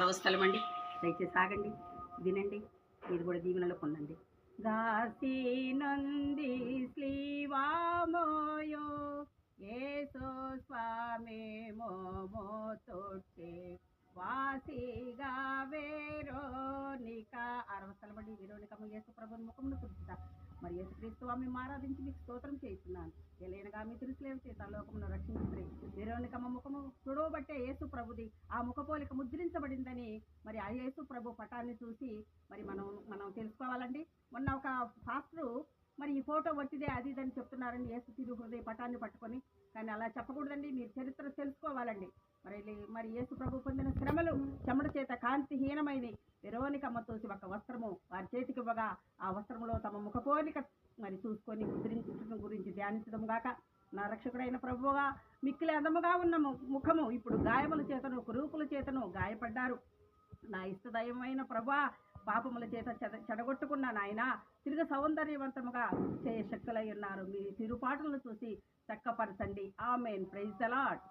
ఆరవ స్థలం అండి దయచేసి సాగండి వినండి మీరు కూడా దీవెనలో పొందండి. దాసి నంది శ్రీవామోయో ఏసో స్వామి మోమో తొట్టే వాసిగా వేరోనిక ఆరవ స్థలం అండి వేరోనికమ్మ యేసు ప్రభుని ముఖమును కుర్చుతా మరి యేసుక్రీస్తు స్వామి ఆరాధించి మీకు స్తోత్రం చేస్తున్నాను ఎలైనగా మీ తిరుసులేవి చేత లోకమును రక్షించుకుని ముఖము చూడబట్టే యేసు ప్రభుది. ఆ ముఖపోలిక ముద్రించబడిందని మరి ఆ యేసు ప్రభు పటాన్ని చూసి మరి మనం మనం తెలుసుకోవాలండి. మొన్న ఒక పాస్టరు మరి ఈ ఫోటో వచ్చిదే అది ఇది అని చెప్తున్నారండి యేసు తిరు హృదయ పటాన్ని పట్టుకొని. కానీ అలా చెప్పకూడదండి మీరు చరిత్ర తెలుసుకోవాలండి. మరి మరి యేసు ప్రభు పొందిన శ్రమలు చెమట చేత కాంతిహీనమైనవి. వెరోనికమ్మ చూసి ఒక వస్త్రము వారి చేతికి ఇవ్వగా ఆ వస్త్రంలో తమ ముఖపోలిక మరి చూసుకొని ముద్రించడం గురించి ధ్యానించడం గాక. నా రక్షకుడైన ప్రభువుగా మిక్కిలి అందముగా ఉన్న ముఖము ఇప్పుడు గాయముల చేతను కురూపుల చేతను గాయపడ్డారు. నా ఇష్టదైవమైన ప్రభా పాపముల చేత చెద చెడగొట్టుకున్న నాయన తిరిగి సౌందర్యవంతముగా చేయ శక్తులై ఉన్నారు. మీ తిరుపాటులను చూసి చక్కపరచండి. ఆమెన్. Praise allot